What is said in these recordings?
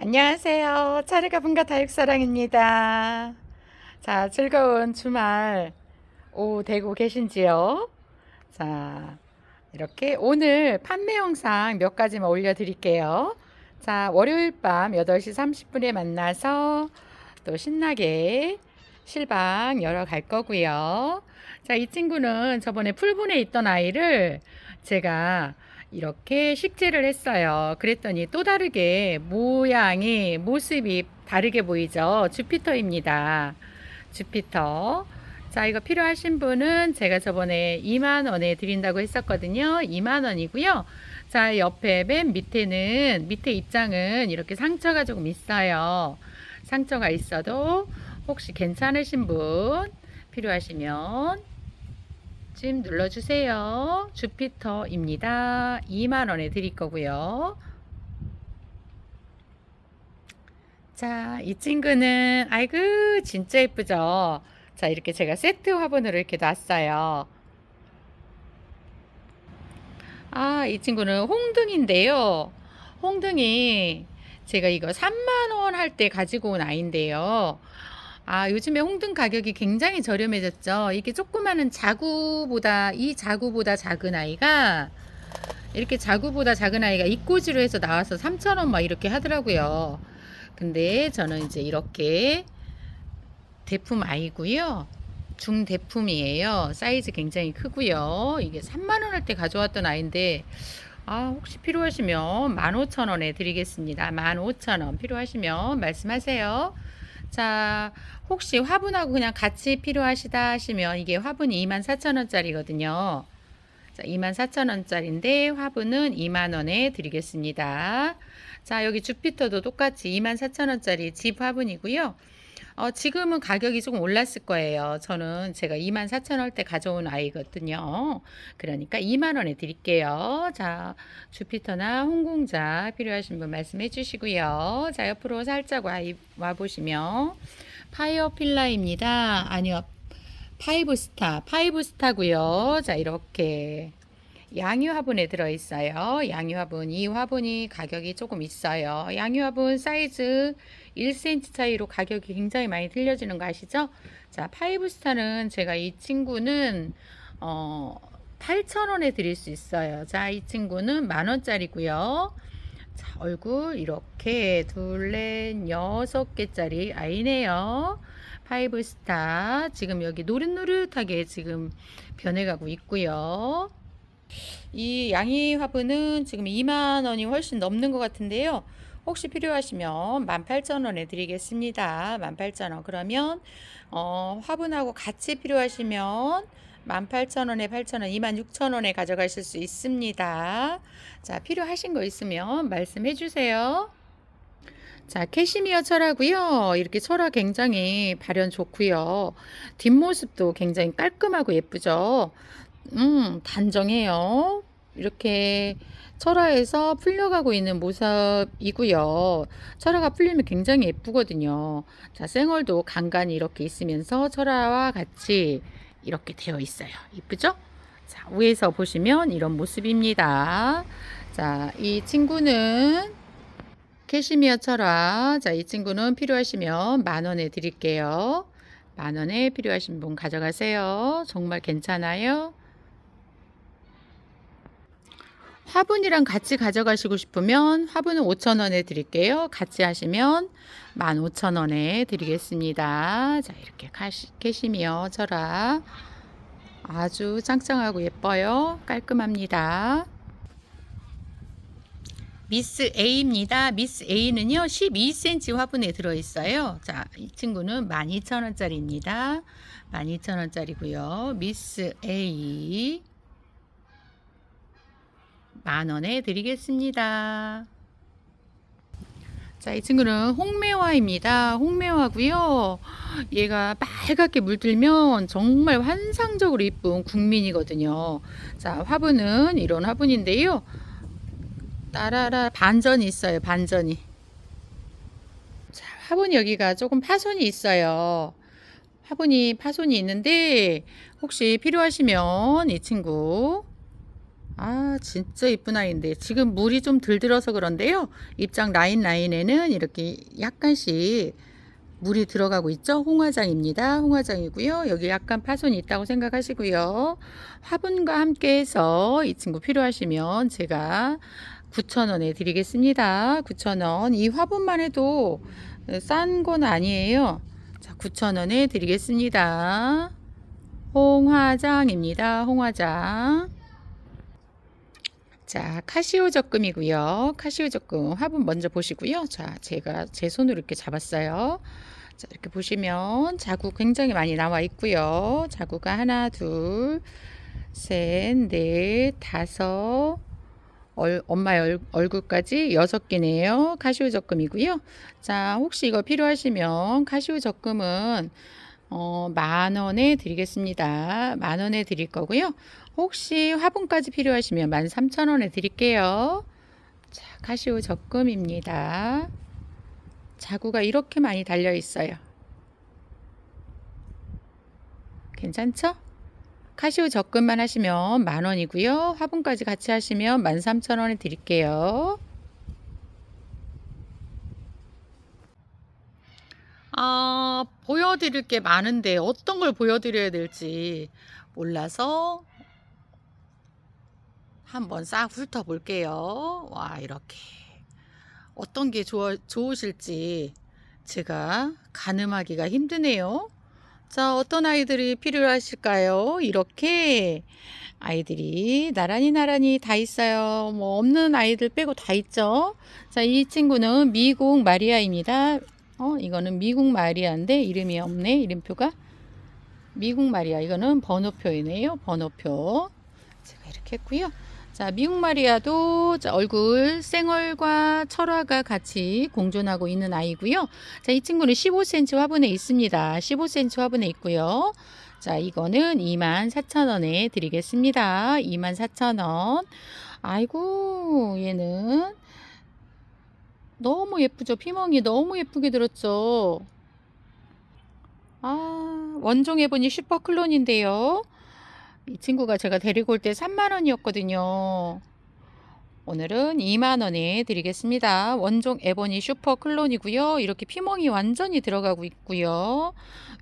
안녕하세요. 차르가 분가 다육사랑입니다. 자, 즐거운 주말 오후 되고 계신지요? 자, 이렇게 오늘 판매 영상 몇 가지만 올려드릴게요. 자, 월요일 밤 8시 30분에 만나서 또 신나게 실방 열어 갈 거고요. 자, 이 친구는 저번에 풀분에 있던 아이를 제가 이렇게 식재를 했어요. 그랬더니 또 다르게 모양이 모습이 다르게 보이죠. 주피터입니다. 주피터. 자, 이거 필요하신 분은 제가 저번에 2만 원에 드린다고 했었거든요. 2만 원이고요. 자, 옆에 맨 밑에는 밑에 입장은 이렇게 상처가 조금 있어요. 상처가 있어도 혹시 괜찮으신 분 필요하시면 지금 눌러주세요. 주피터입니다. 2만원에 드릴 거고요. 자, 이 친구는, 아이고, 진짜 예쁘죠? 자, 이렇게 제가 세트 화분으로 이렇게 놨어요. 아, 이 친구는 홍등인데요. 홍등이 제가 이거 3만원 할 때 가지고 온 아이인데요. 아, 요즘에 홍등 가격이 굉장히 저렴해졌죠. 이게 조그마한 자구보다, 이 자구보다 작은 아이가, 이렇게 자구보다 작은 아이가 이꼬지로 해서 나와서 3,000원 막 이렇게 하더라고요. 근데 저는 이제 이렇게 대품 아이고요. 중대품이에요. 사이즈 굉장히 크고요. 이게 3만원 할 때 가져왔던 아이인데, 아, 혹시 필요하시면 15,000원에 드리겠습니다. 15,000원 필요하시면 말씀하세요. 자, 혹시 화분하고 그냥 같이 필요하시다 하시면 이게 화분이 24,000원짜리거든요. 자, 24,000원짜리인데 화분은 2만 원에 드리겠습니다. 자, 여기 주피터도 똑같이 24,000원짜리 집 화분이고요. 어, 지금은 가격이 조금 올랐을 거예요. 저는 제가 24,000원 때 가져온 아이거든요. 그러니까 2만 원에 드릴게요. 자, 주피터나 홍공자 필요하신 분 말씀해 주시고요. 자, 옆으로 살짝 와, 와 보시면 파이어필라입니다. 아니요. 파이브스타, 파이브스타고요. 자, 이렇게 양유 화분에 들어 있어요. 양유 화분. 이 화분이 가격이 조금 있어요. 양유 화분 사이즈 1cm 차이로 가격이 굉장히 많이 틀려지는 거 아시죠? 자, 파이브스타는 제가 이 친구는 어 8,000원에 드릴 수 있어요. 자, 이 친구는 만 원짜리고요. 자, 얼굴 이렇게 둘, 넷, 여섯 개짜리 아이네요. 파이브스타. 지금 여기 노릇노릇하게 지금 변해가고 있고요. 이 양이 화분은 지금 2만 원이 훨씬 넘는 것 같은데요. 혹시 필요하시면 18,000원에 드리겠습니다. 18,000원. 그러면 어, 화분하고 같이 필요하시면 18,000원에 8,000원, 26,000원에 가져가실 수 있습니다. 자, 필요하신 거 있으면 말씀해 주세요. 자, 캐시미어 철하고요. 이렇게 철화 굉장히 발현 좋고요. 뒷모습도 굉장히 깔끔하고 예쁘죠. 음, 단정해요. 이렇게 철화에서 풀려가고 있는 모습이고요. 철화가 풀리면 굉장히 예쁘거든요. 자, 생얼도 간간히 이렇게 있으면서 철화와 같이 이렇게 되어 있어요. 이쁘죠? 자, 위에서 보시면 이런 모습입니다. 자, 이 친구는 캐시미어 철화. 자, 이 친구는 필요하시면 만 원에 드릴게요. 만 원에 필요하신 분 가져가세요. 정말 괜찮아요. 화분이랑 같이 가져가시고 싶으면 화분은 5,000원에 드릴게요. 같이 하시면 15,000원에 드리겠습니다. 자, 이렇게 카시, 캐시미어 철화. 아주 짱짱하고 예뻐요. 깔끔합니다. 미스 A입니다. 미스 A는요, 12cm 화분에 들어있어요. 자, 이 친구는 12,000원짜리입니다. 12,000원짜리고요. 미스 A. 만 원에 드리겠습니다. 자, 이 친구는 홍매화입니다. 홍매화고요. 얘가 빨갛게 물들면 정말 환상적으로 이쁜 국민이거든요. 자, 화분은 이런 화분인데요. 따라라 반전이 있어요. 반전이. 자, 화분 여기가 조금 파손이 있어요. 화분이 파손이 있는데 혹시 필요하시면 이 친구 아, 진짜 이쁜 아이인데 지금 물이 좀 들들어서 그런데요. 입장 라인 라인에는 이렇게 약간씩 물이 들어가고 있죠. 홍화장입니다. 홍화장이고요. 여기 약간 파손이 있다고 생각하시고요. 화분과 함께 해서 이 친구 필요하시면 제가 9,000원에 드리겠습니다. 9,000원. 이 화분만 해도 싼 건 아니에요. 자, 9,000원에 드리겠습니다. 홍화장입니다. 홍화장. 자, 카시오 적금이고요. 카시오 적금 화분 먼저 보시고요. 자, 제가 제 손으로 이렇게 잡았어요. 자, 이렇게 보시면 자국 굉장히 많이 나와 있고요. 자국가 하나, 둘, 셋, 넷, 다섯, 얼, 엄마의 얼, 얼굴까지 여섯 개네요. 카시오 적금이고요. 자, 혹시 이거 필요하시면 카시오 적금은 어, 만 원에 드리겠습니다. 만 원에 드릴 거고요. 혹시 화분까지 필요하시면 만 삼천 원에 드릴게요. 자, 카시오 적금입니다. 자구가 이렇게 많이 달려 있어요. 괜찮죠? 카시오 적금만 하시면 만 원이고요. 화분까지 같이 하시면 만 삼천 원에 드릴게요. 아, 보여드릴 게 많은데 어떤 걸 보여드려야 될지 몰라서 한번 싹 훑어볼게요. 와, 이렇게. 어떤 게 좋아, 좋으실지 제가 가늠하기가 힘드네요. 자, 어떤 아이들이 필요하실까요? 이렇게 아이들이 나란히 나란히 다 있어요. 뭐 없는 아이들 빼고 다 있죠. 자, 이 친구는 미국 마리아입니다. 어, 이거는 미국 마리아인데 이름이 없네. 이름표가. 미국 마리아. 이거는 번호표이네요. 번호표. 제가 이렇게 했고요. 자, 미국 마리아도 자, 얼굴 생얼과 철화가 같이 공존하고 있는 아이고요. 자, 이 친구는 15cm 화분에 있습니다. 15cm 화분에 있고요. 자, 이거는 24,000원에 드리겠습니다. 24,000원. 아이고, 얘는 너무 예쁘죠? 피멍이 너무 예쁘게 들었죠? 아, 원종 해보니 슈퍼 클론인데요. 이 친구가 제가 데리고 올 때 3만 원이었거든요. 오늘은 2만 원에 드리겠습니다. 원종 에보니 슈퍼 클론이고요. 이렇게 피멍이 완전히 들어가고 있고요.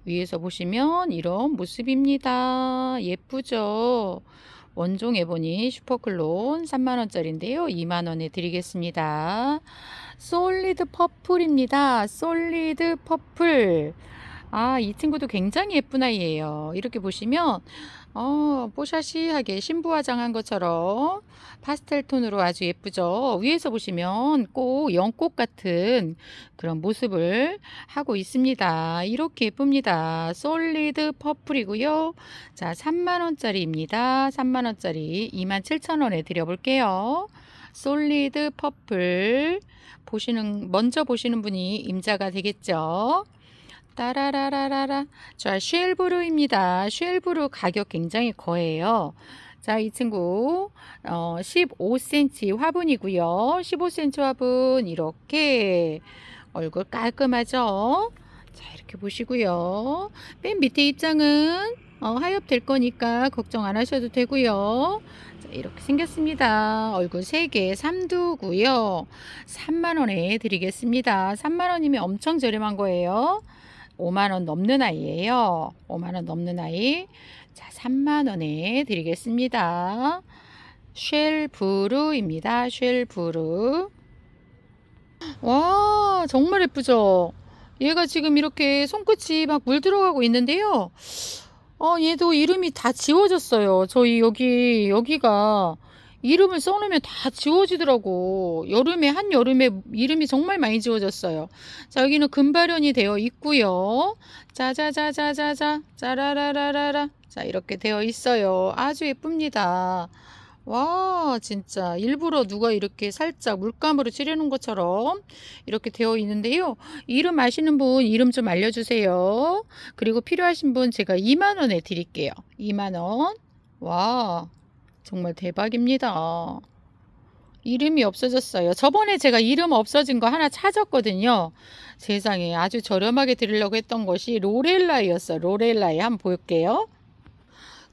위에서 보시면 이런 모습입니다. 예쁘죠? 원종 에보니 슈퍼 클론 3만 원짜리인데요. 2만 원에 드리겠습니다. 솔리드 퍼플입니다. 솔리드 퍼플. 아, 이 친구도 굉장히 예쁜 아이예요. 이렇게 보시면 어, 뽀샤시하게 신부 화장한 것처럼 파스텔 톤으로 아주 예쁘죠. 위에서 보시면 꼭 연꽃 같은 그런 모습을 하고 있습니다. 이렇게 예쁩니다. 솔리드 퍼플이고요. 자, 3만 원짜리입니다. 3만 원짜리 27,000원에 드려 볼게요. 솔리드 퍼플 보시는 먼저 보시는 분이 임자가 되겠죠. 따라라라라라. 자, 쉘브루입니다. 쉘브루 가격 굉장히 거해요. 자, 이 친구 어, 15cm 화분이고요. 15cm 화분 이렇게 얼굴 깔끔하죠? 자, 이렇게 보시고요. 맨 밑에 입장은 어, 하엽 될 거니까 걱정 안 하셔도 되고요. 자, 이렇게 생겼습니다. 얼굴 3개 3두고요. 3만 원에 드리겠습니다. 3만 원이면 엄청 저렴한 거예요. 5만 원 넘는 아이예요. 5만 원 넘는 아이. 자, 3만 원에 드리겠습니다. 쉘브루입니다. 쉘브루. 와, 정말 예쁘죠? 얘가 지금 이렇게 손끝이 막 물 들어가고 있는데요. 어, 얘도 이름이 다 지워졌어요. 저희 여기, 여기가 이름을 써놓으면 다 지워지더라고. 여름에, 한여름에 이름이 정말 많이 지워졌어요. 자, 여기는 금발현이 되어 있고요. 짜자자자자자, 짜라라라라라. 자, 이렇게 되어 있어요. 아주 예쁩니다. 와, 진짜 일부러 누가 이렇게 살짝 물감으로 칠해놓은 것처럼 이렇게 되어 있는데요. 이름 아시는 분 이름 좀 알려주세요. 그리고 필요하신 분 제가 2만 원에 드릴게요. 2만 원. 와, 정말 대박입니다. 이름이 없어졌어요. 저번에 제가 이름 없어진 거 하나 찾았거든요. 세상에 아주 저렴하게 드리려고 했던 것이 로렐라이였어요. 로렐라이 한번 볼게요.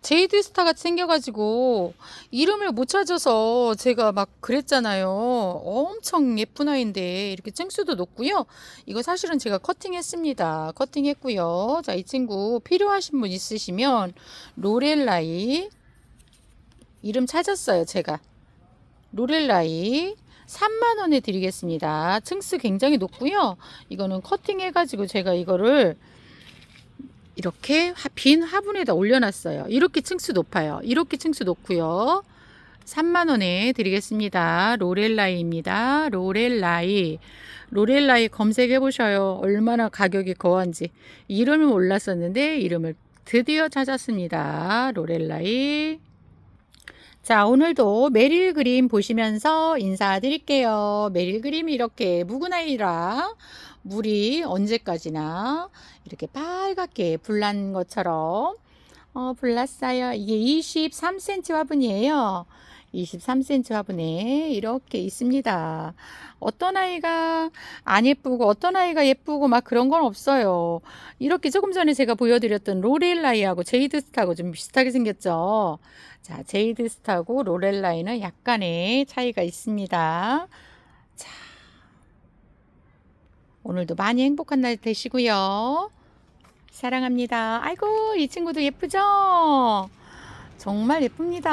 제이드 스타 같이 생겨가지고 이름을 못 찾아서 제가 막 그랬잖아요. 엄청 예쁜 아이인데 이렇게 층수도 높고요. 이거 사실은 제가 커팅했습니다. 커팅했고요. 자, 이 친구 필요하신 분 있으시면 로렐라이 이름 찾았어요. 제가 로렐라이 3만 원에 드리겠습니다. 층수 굉장히 높고요. 이거는 커팅해가지고 제가 이거를 이렇게 화- 빈 화분에다 올려놨어요. 이렇게 층수 높아요. 이렇게 층수 높고요. 3만 원에 드리겠습니다. 로렐라이입니다. 로렐라이. 로렐라이 검색해 보셔요. 얼마나 가격이 거한지. 이름을 몰랐었는데 이름을 드디어 찾았습니다. 로렐라이. 자, 오늘도 메릴 그림 보시면서 인사드릴게요. 메릴 그림이 이렇게 묵은 아이라 물이 언제까지나 이렇게 빨갛게 불난 것처럼 어, 불났어요. 이게 23cm 화분이에요. 23cm 화분에 이렇게 있습니다. 어떤 아이가 안 예쁘고 어떤 아이가 예쁘고 막 그런 건 없어요. 이렇게 조금 전에 제가 보여드렸던 로렐라이하고 제이드스타하고 좀 비슷하게 생겼죠. 자, 제이드스타하고 로렐라이는 약간의 차이가 있습니다. 자, 오늘도 많이 행복한 날 되시고요. 사랑합니다. 아이고, 이 친구도 예쁘죠? 정말 예쁩니다.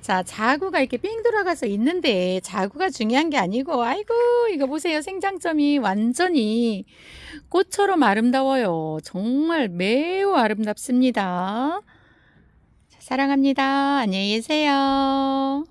자, 자구가 이렇게 삥 돌아가서 있는데 자구가 중요한 게 아니고, 아이고, 이거 보세요. 생장점이 완전히 꽃처럼 아름다워요. 정말 매우 아름답습니다. 자, 사랑합니다. 안녕히 계세요.